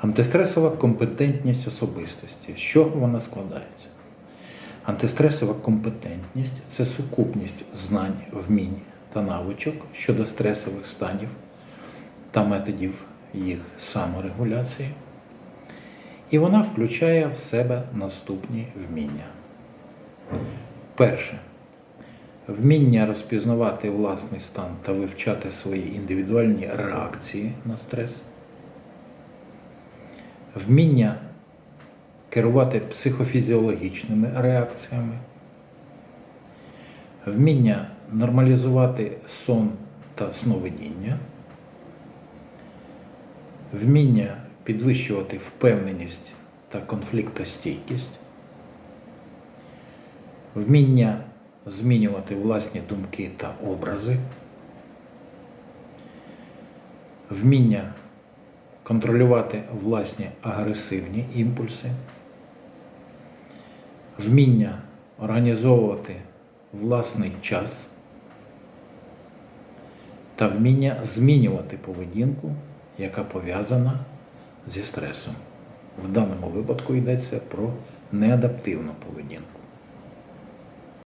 Антистресова компетентність особистості. З чого вона складається? Антистресова компетентність це сукупність знань, вмінь та навичок щодо стресових станів та методів їх саморегуляції. І вона включає в себе наступні вміння. Перше. Вміння розпізнавати власний стан та вивчати свої індивідуальні реакції на стрес. Вміння керувати психофізіологічними реакціями. Вміння нормалізувати сон та сновидіння. Вміння підвищувати впевненість та конфліктостійкість. Вміння змінювати власні думки та образи, вміння контролювати власні агресивні імпульси, вміння організовувати власний час та вміння змінювати поведінку, яка пов'язана зі стресом. В даному випадку йдеться про неадаптивну поведінку.